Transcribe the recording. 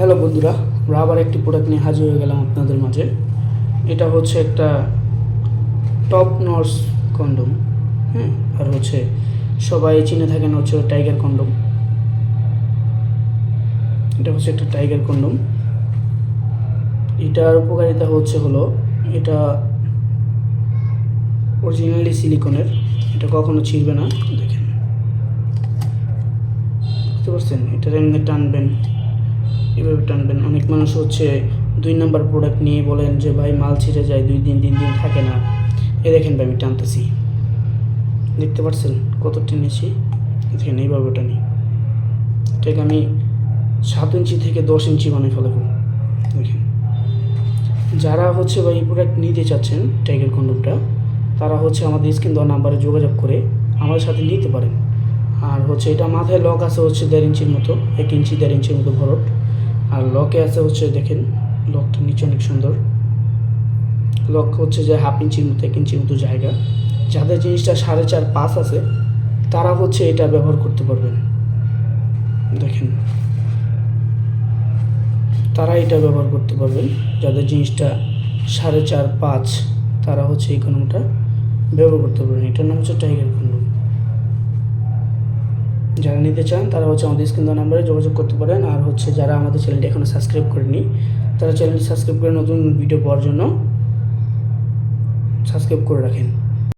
Hello বন্ধুরা, আমরা আবার একটি প্রোডাক্ট নিয়ে হাজির হয়ে গেলাম আপনাদের মাঝে। এটা হচ্ছে একটা টপ নর্স কন্ডম হ্যাঁ? আর হচ্ছে সবাই চিনে থাকেন হচ্ছে টাইগার কন্ডম এটা হচ্ছে একটা টাইগার কন্ডম এটার উপকারিতা হচ্ছে হলো, এটা অরিজিনালি সিলিকনের এটা কখনো ছিঁড়বে না, দেখেন। বুঝতে পারছেন? এটা টানবেন। এভাবে টানবেন? অনেক মানুষ হচ্ছে দুই নাম্বার প্রোডাক্ট নিয়ে বলেন যে, ভাই, মাল ছিঁড়ে যায়, দুই দিন, তিন দিন থাকে না। এ দেখেন ভাই, আমি টানতেছি। দেখতে পাচ্ছেন? কত টেনেছি? দেখেন, এইভাবে টানি। এটাকে আমি সাত ইঞ্চি থেকে দশ ইঞ্চি বানিয়ে ফেলাবো। দেখেন। যারা হচ্ছে ভাই, এই প্রোডাক্ট নিতে চাচ্ছেন টাইগার কন্ডমটা তারা হচ্ছে আমাদের স্ক্রিন দেওয়া নাম্বারে যোগাযোগ করে আমাদের সাথে নিতে পারেন। আর হচ্ছে এটা মাথায় লক আছে হচ্ছে দেড় ইঞ্চির মতো, এক ইঞ্চি, দেড় ইঞ্চির মতো ভরট। আর লকে আছে হচ্ছে দেখেন লকটা নিচে অনেক সুন্দর। লক হচ্ছে যে হাফ ইঞ্চির মতো, এক ইঞ্চির মতো জায়গা। যাদের জিনিসটা সাড়ে চার, পাঁচ আছে, তারা হচ্ছে এটা ব্যবহার করতে পারবেন। দেখেন। তারা এটা ব্যবহার করতে পারবেন। যাদের জিনিসটা সাড়ে চার, পাঁচ, তারা হচ্ছে এই কন্ডমটা ব্যবহার করতে পারবেন। এটার নাম হচ্ছে টাইগার কন্ডম যারা নিতে চান, তারা হচ্ছে আমাদের স্ক্রিন দেওয়া নাম্বারে যোগাযোগ করতে পারেন। আর হচ্ছে যারা আমাদের চ্যানেলটি এখনও সাবস্ক্রাইব করেনি তারা চ্যানেলটি সাবস্ক্রাইব করে নতুন ভিডিও পাওয়ার জন্য সাবস্ক্রাইব করে রাখেন।